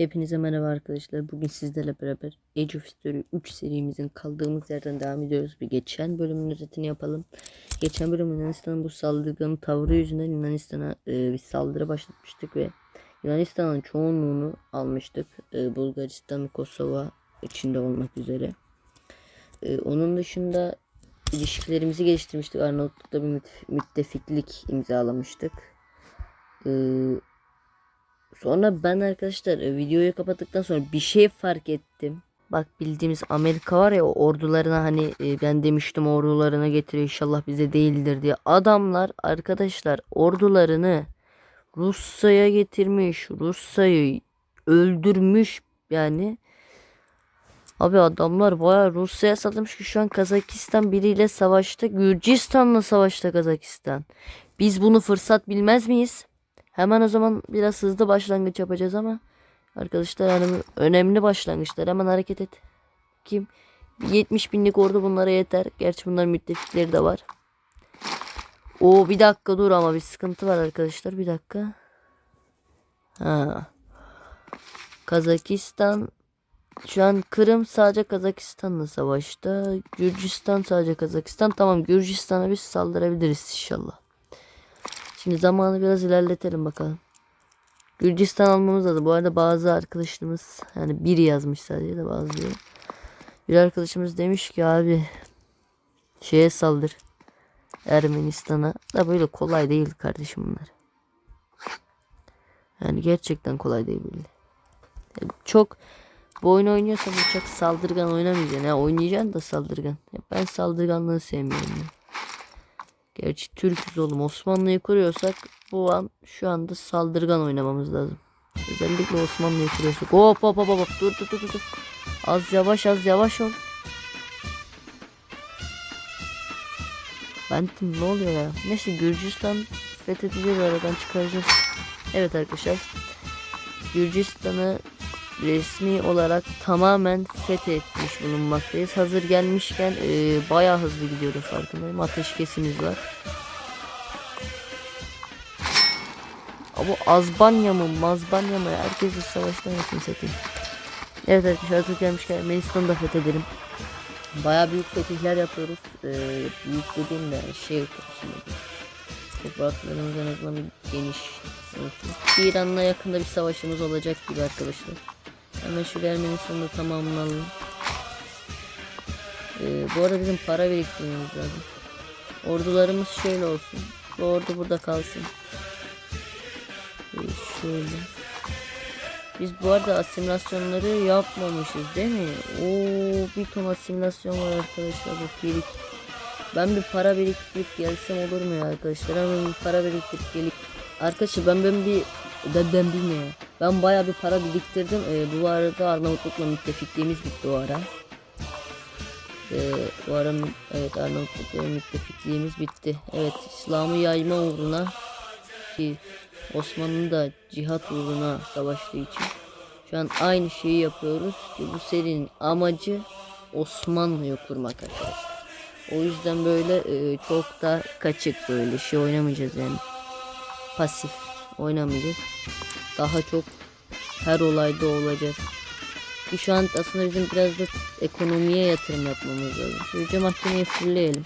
Hepinize merhaba arkadaşlar. Bugün sizlerle beraber Age of History 3 serimizin kaldığımız yerden devam ediyoruz. Bir geçen bölümün özetini yapalım. Geçen bölüm Yunanistan'ın bu saldırganın tavrı yüzünden Yunanistan'a e, bir saldırı başlatmıştık ve Yunanistan'ın çoğunluğunu almıştık. E, Bulgaristan Kosova içinde olmak üzere. E, onun dışında ilişkilerimizi geliştirmiştik. Arnavutluk'ta bir müttef- müttefiklik imzalamıştık. Eee Sonra ben arkadaşlar e, videoyu kapattıktan sonra bir şey fark ettim. Bak bildiğimiz Amerika var ya ordularına hani e, ben demiştim ordularına getiriyor inşallah bize değildir diye. Adamlar arkadaşlar ordularını Rusya'ya getirmiş. Rusya'yı öldürmüş yani. Abi adamlar baya Rusya'ya saldırmış ki şu an Kazakistan biriyle savaşta. Gürcistan'la savaşta Kazakistan. Biz bunu fırsat bilmez miyiz? Hemen o zaman biraz hızlı başlangıç yapacağız ama arkadaşlar yani önemli başlangıçlar hemen hareket et. Kim? 70 binlik ordu bunlara yeter. Gerçi bunların müttefikleri de var. O bir dakika dur ama bir sıkıntı var arkadaşlar. Bir dakika. Ha. Kazakistan şu an Kırım sadece Kazakistan'la savaşta. Gürcistan sadece Kazakistan. Tamam Gürcistan'a biz saldırabiliriz inşallah. Şimdi zamanı biraz ilerletelim bakalım. Gürcistan almamız lazım. Bu arada bazı arkadaşlarımız yani biri yazmış sadece de bazıları. Bir arkadaşımız demiş ki abi şeye saldır. Ermenistan'a. Da böyle kolay değil kardeşim bunlar. Yani gerçekten kolay değil böyle. Yani çok bu oyunu oynuyorsan çok saldırgan oynamayacaksın. Ya oynayacaksın da saldırgan. Ya ben saldırganlığı sevmiyorum. Ya. Gerçi Türk'üz oğlum. Osmanlı'yı kuruyorsak bu an şu anda saldırgan oynamamız lazım. Özellikle Osmanlı'yı kuruyorsak. Hop hop hop hop. Dur dur dur dur. Az yavaş az yavaş ol. Bentim ne oluyor ya? Neyse Gürcistan fethedeceğiz aradan çıkaracağız. Evet arkadaşlar. Gürcistan'ı resmi olarak tamamen fethetmiş bulunmaktayız. Hazır gelmişken e, bayağı hızlı gidiyoruz farkındayım. Ateşkesimiz var. Ama Azbanya mı Mazbanya mı herkesi savaştan yapın satayım. Evet arkadaşlar hazır gelmişken Ermenistan'ı da fethedelim. Bayağı büyük fetihler yapıyoruz. Ee, büyük dediğim de şey konusunda. Topraklarımız en azından geniş. İran'la yakında bir savaşımız olacak gibi arkadaşlar. Hemen şu Ermenistan'ı da tamamlayalım. Ee, bu arada bizim para biriktirmemiz lazım. Ordularımız şöyle olsun. Bu ordu burada kalsın. Ee, şöyle. Biz bu arada asimilasyonları yapmamışız değil mi? Oo bir ton asimilasyon var arkadaşlar. Bu birik. Ben bir para biriktirip gelsem olur mu ya arkadaşlar? Hemen bir para biriktirip gelip Arkadaşlar ben ben bir ben ben bilmiyorum. Ben bayağı bir para biriktirdim. Ee, bu arada Arnavutluk'la müttefikliğimiz bitti o ara. Ee, bu ara evet Arnavutluk'la müttefikliğimiz bitti. Evet İslam'ı yayma uğruna ki Osmanlı da cihat uğruna savaştığı için şu an aynı şeyi yapıyoruz ki bu serinin amacı Osmanlı'yı kurmak arkadaşlar. O yüzden böyle e, çok da kaçık böyle şey oynamayacağız yani pasif oynamayacağız. Daha çok her olayda olacağız. Ki şu an aslında bizim biraz da ekonomiye yatırım yapmamız lazım. Şöyle mahkemeyi fullleyelim.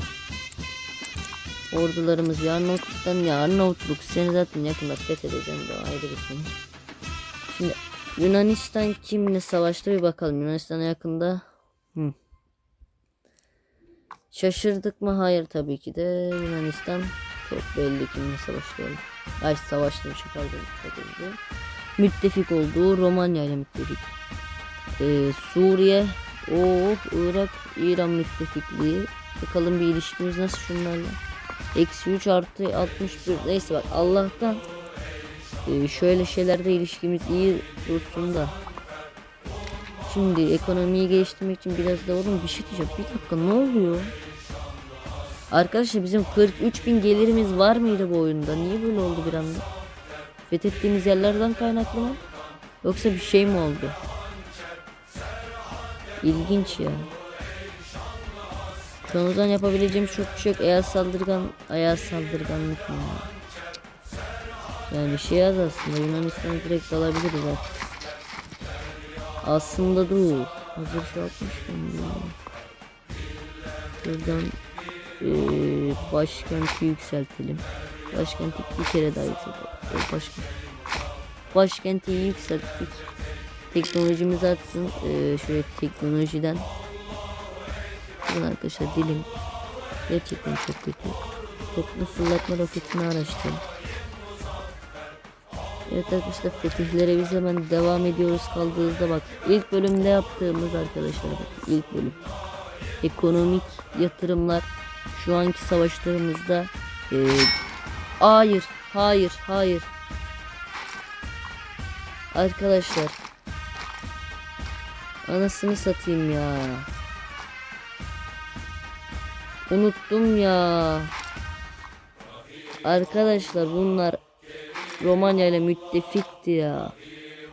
Ordularımız ya Arnavutluk'tan ya Arnavutluk seni zaten yakında fethedeceğim de ayrı bir konu. Şimdi Yunanistan kimle savaştı bir bakalım. Yunanistan'a yakında Hı. Şaşırdık mı? Hayır tabii ki de Yunanistan çok belli kimle savaştı oldu. Ay savaştı çıkardı hızlı. Müttefik olduğu Romanya ile müttefik. Ee, Suriye, o Irak, İran müttefikliği. Bakalım bir ilişkimiz nasıl şunlarla. Eksi 3 artı 61. Neyse bak Allah'tan e, şöyle şeylerde ilişkimiz iyi dursun da. Şimdi ekonomiyi geliştirmek için biraz da oğlum bir şey diyeceğim. Bir dakika ne oluyor? Arkadaşlar bizim 43 bin gelirimiz var mıydı bu oyunda? Niye böyle oldu bir anda? Fethettiğimiz yerlerden kaynaklı mı? Yoksa bir şey mi oldu? İlginç ya. Şu an o zaman yapabileceğim çok bir şey yok. Eğer saldırgan, ayağa saldırganlık mı? ya? Yani şey yaz aslında Yunanistan'ı direkt alabiliriz artık. Aslında dur. Hazır şey yapmışken ya. Şuradan eee başkenti yükseltelim. Başkenti bir kere daha yükseltelim. O Başkent. Başkenti yükselttik. Teknolojimiz artsın. Eee şöyle teknolojiden. Bakın arkadaşlar dilim. Gerçekten çok kötü. Toplu fırlatma roketini araştırın. Evet arkadaşlar fetihlere biz hemen devam ediyoruz kaldığımızda bak ilk bölümde yaptığımız arkadaşlar bak ilk bölüm ekonomik yatırımlar şu anki savaşlarımızda eee, hayır hayır hayır arkadaşlar anasını satayım ya unuttum ya arkadaşlar bunlar Romanya ile müttefikti ya.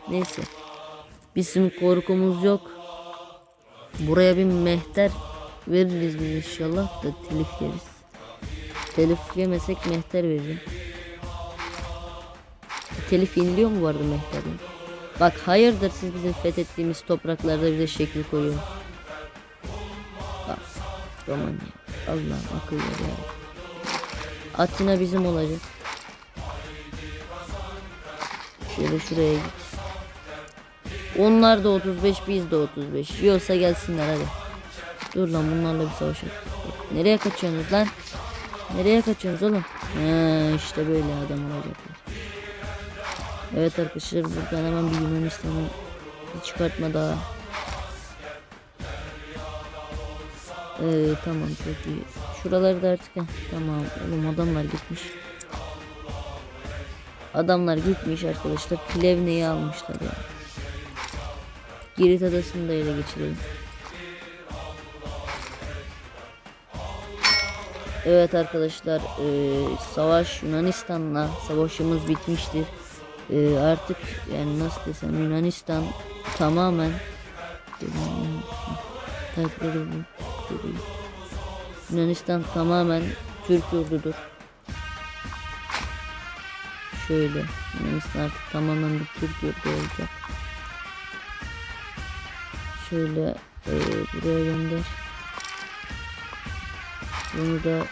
Neyse. Bizim korkumuz yok. Buraya bir mehter veririz biz inşallah da telif yeriz. Telif yemesek mehter veririm. Telif yeniliyor mu arada mehterden? Bak hayırdır siz bizim fethettiğimiz topraklarda bize şekil koyuyor. Bak Romanya. Allah'ım akıl ver ya. Atina bizim olacak. Şöyle şuraya git. Onlar da 35 biz de 35. Yiyorsa gelsinler hadi. Dur lan bunlarla bir savaşalım. Nereye kaçıyorsunuz lan? Nereye kaçıyorsunuz oğlum? He, işte böyle adam olacaklar. Evet arkadaşlar buradan hemen bir Yunanistan'ı bir çıkartma daha. Ee, tamam çok iyi. Şuraları da artık heh, tamam oğlum adamlar gitmiş. Adamlar gitmiş arkadaşlar. Plevne'yi almışlar ya. Girit adasını da ele geçirelim. Evet arkadaşlar eee, savaş Yunanistan'la savaşımız bitmiştir. Eee, artık yani nasıl desem Yunanistan tamamen Yunanistan tamamen Türk yurdudur. Şöyle Yunanistan artık tamamen bir Türk yurdu olacak. Şöyle e, buraya gönder. Bunu da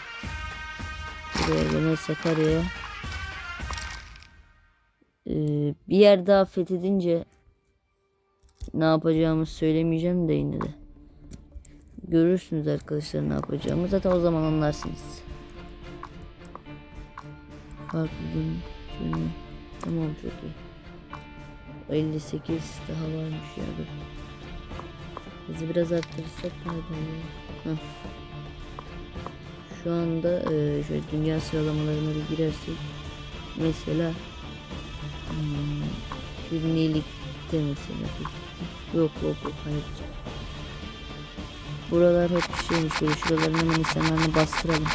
buraya gönder Sakarya'ya. E, bir yer daha fethedince ne yapacağımı söylemeyeceğim de yine de. Görürsünüz arkadaşlar ne yapacağımı. Zaten o zaman anlarsınız. Farklı değil. Şöyle. Tamam çok iyi. O 58 daha varmış ya dur. Bizi biraz arttırırsak nereden ya? Heh. Şu anda e, şöyle dünya sıralamalarına bir girersek mesela hmm, Sürnilik'te mesela yok yok yok hayır. Buralar hep şeymiş şöyle şuraların hemen insanlarını bastıralım.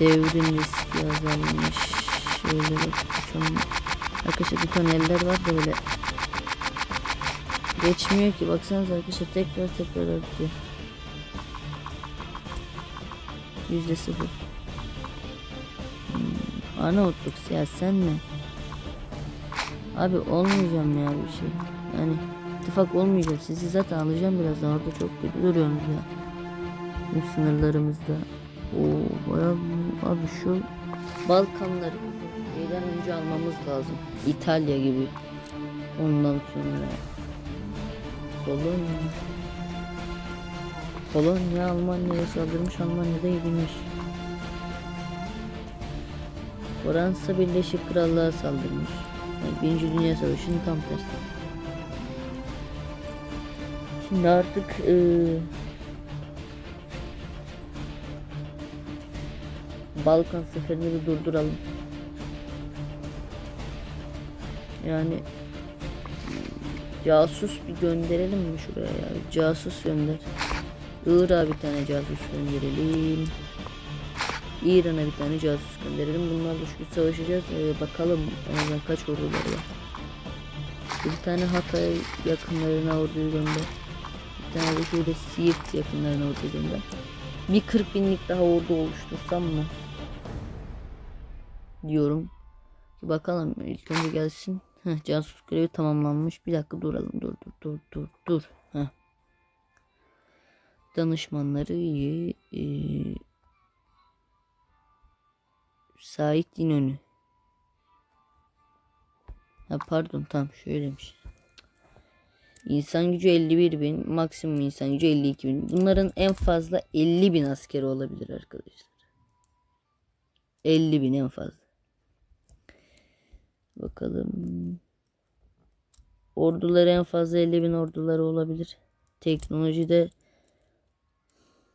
Devrim riski azalmış şöyle bak şu an arkadaşlar bir ton eller var da böyle geçmiyor ki baksanıza arkadaşlar tekrar tekrar artıyor yüzde sıfır hmm, Arnavutluk ya sen ne abi olmayacağım ya bir şey. Yani ittifak olmayacağım. Sizi zaten alacağım birazdan. Orada çok kötü duruyorsunuz ya. Bizim sınırlarımızda. O bayağı abi şu Balkanları şeyden önce almamız lazım. İtalya gibi. Ondan sonra Polonya. Polonya Almanya'ya saldırmış. Almanya'da yenilmiş. Fransa Birleşik Krallığa saldırmış. Yani Birinci Dünya Savaşı'nın tam tersi. Şimdi artık eee Balkan seferini bir durduralım. Yani casus bir gönderelim mi şuraya ya? Casus gönder. Irak'a bir tane casus gönderelim. İran'a bir tane casus gönderelim. Bunlarla şu savaşacağız. Ee, bakalım azından kaç orduları var. Bir tane Hatay yakınlarına orduyu gönder. Bir tane de şöyle Siirt yakınlarına ordu gönder. Bir 40 binlik daha ordu oluştursam mı? Diyorum. Bakalım ilk önce gelsin. Heh, casus görevi tamamlanmış. Bir dakika duralım. Dur dur dur dur dur. Danışmanları iyi. Ee, Sait İnönü. Ha pardon tam şöylemiş. İnsan gücü 51 bin, maksimum insan gücü 52 bin. Bunların en fazla 50 bin askeri olabilir arkadaşlar. 50 bin en fazla. Bakalım. Orduları en fazla 50 bin orduları olabilir. Teknolojide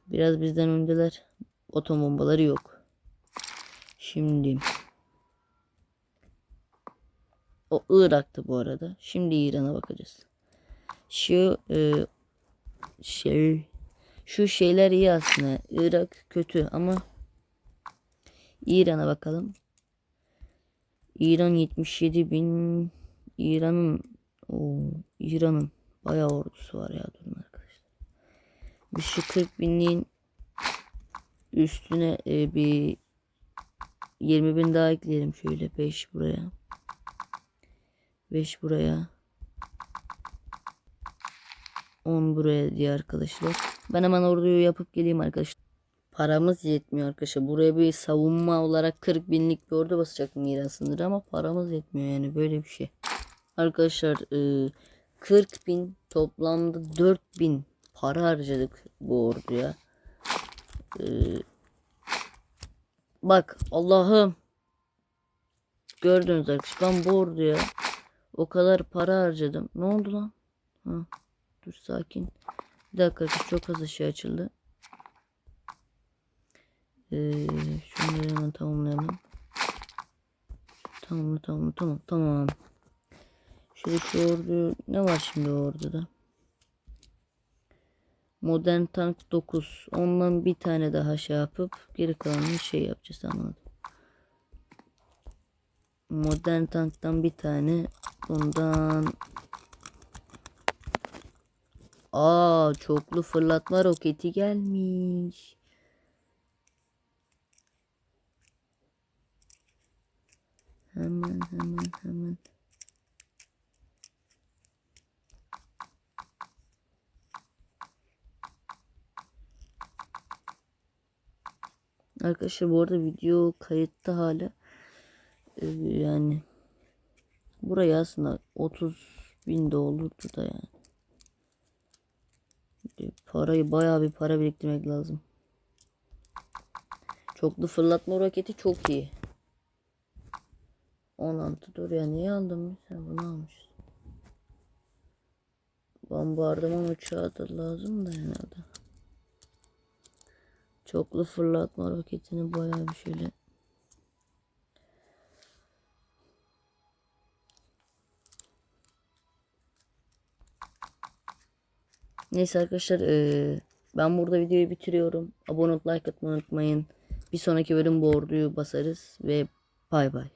biraz bizden öndeler. Otomobombaları yok. Şimdi o Irak'tı bu arada. Şimdi İran'a bakacağız. Şu e, şey şu şeyler iyi aslında. Irak kötü ama İran'a bakalım. İran 77 bin. İran'ın o İran'ın bayağı ordusu var ya durun Biz şu 40 binliğin üstüne e, bir 20 bin daha ekleyelim şöyle 5 buraya. 5 buraya. 10 buraya diye arkadaşlar. Ben hemen orduyu yapıp geleyim arkadaşlar. Paramız yetmiyor arkadaşlar. Buraya bir savunma olarak 40 binlik bir ordu basacaktım İran sınırı ama paramız yetmiyor yani böyle bir şey. Arkadaşlar e, 40 bin toplamda 4 bin para harcadık bu orduya. E, bak Allah'ım gördünüz arkadaşlar ben bu orduya o kadar para harcadım. Ne oldu lan? Ha, dur sakin. Bir dakika çok hızlı şey açıldı. Ee, şunları hemen tamamlayalım. Tamam tamam tamam tamam. Şöyle şu ordu ne var şimdi o orduda? Modern tank 9. Ondan bir tane daha şey yapıp geri kalanını şey yapacağız anladım. Modern tanktan bir tane bundan Aa çoklu fırlatma roketi gelmiş. Hemen hemen hemen. Arkadaşlar bu arada video kayıtta hala. Ee, yani buraya aslında 30 bin de olurdu da yani. Parayı bayağı bir para biriktirmek lazım. Çoklu fırlatma roketi çok iyi. 16 dur ya niye aldım sen bunu almışsın. Bombardıman uçağı da lazım da herhalde. Çoklu fırlatma roketini bayağı bir şöyle Neyse arkadaşlar eee, ben burada videoyu bitiriyorum. Abone olup like atmayı unutmayın. Bir sonraki bölüm bu orduyu basarız ve bay bay.